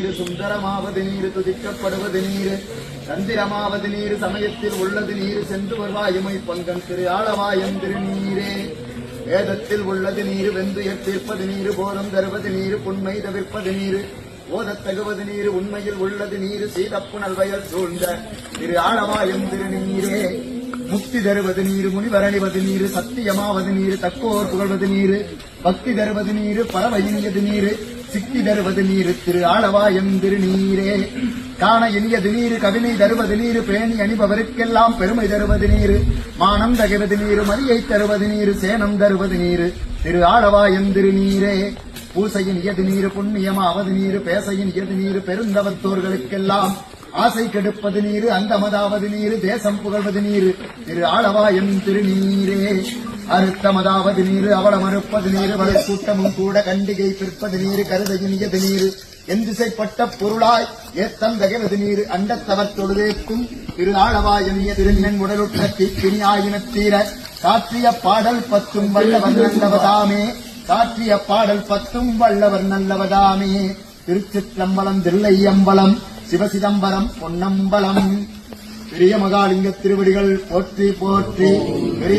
நீர் சுந்தரமாவது நீர் துதிக்கப்படுவது நீர். தந்திரமாவது நீர் சமயத்தில் உள்ளது நீர். சென்று வருவாயுமை பங்கன் திரு ஆளவாயம் திருநீரே. வேதத்தில் உள்ளது நீர். வெந்து எட்டிருப்பது நீர். போரும் தருவது நீர். புண்மை தவிர்ப்பது நீர். ஓதத் தகுவது நீர். உண்மையில் உள்ளது நீர். சீதப்புணல் வயல் சூழ்ந்த திரு ஆளவாயம் திருநீரே. முக்தி தருவது நீர். முனிவரணிவது நீர். சத்தியமாவது நீர். தக்கோர் புகழ்வது நீர். பக்தி தருவது நீர். பறவை இனியது நீர். சித்தி தருவது நீர் திரு ஆளவாயம் திருநீரே. காண இனியது நீர் கவினை தருவது நீர் பேணி அணிபவருக்கெல்லாம் பெருமை தருவது நீர். மானம் தகுவது நீர் மதியை தருவது நீர் சேனம் தருவது நீர். திரு ஆளவாயம் திருநீரே. பூசையின் இயது நீரு புண்ணியமாவது நீர் பேசையின் இயது நீரு பெருந்தவத்தோர்களுக்கெல்லாம் ஆசை கெடுப்பது நீர் அந்தமதாவது நீர் தேசம் புகழ்வது நீர். திரு ஆளவாயம் திருநீரே. அறுத்தமதாவது நீரு அவள மறுப்பது நீரு வலை கூட்டமும் கூட கண்டிகை பிற்பது நீர் கருதையினியது நீரு எந்திசைப்பட்ட பொருளாய் ஏத்தம் தகவது நீர் அண்டத்தவர் தொழுதேக்கும் திரு ஆளவாயமிய திருநன் உடலுற்ற தீப்பினி தீர காற்றிய பாடல் பத்தும் வல்லவர் நல்லவதாமே காற்றிய பாடல் பத்தும் வல்லவர் நல்லவதாமே திருச்சிற்றம்பலம் தில்லையம்பலம் சிவசிதம்பரம் பொன்னம்பலம். பெரிய மகாலிங்க திருவடிகள் போற்றி போற்றி பெரிய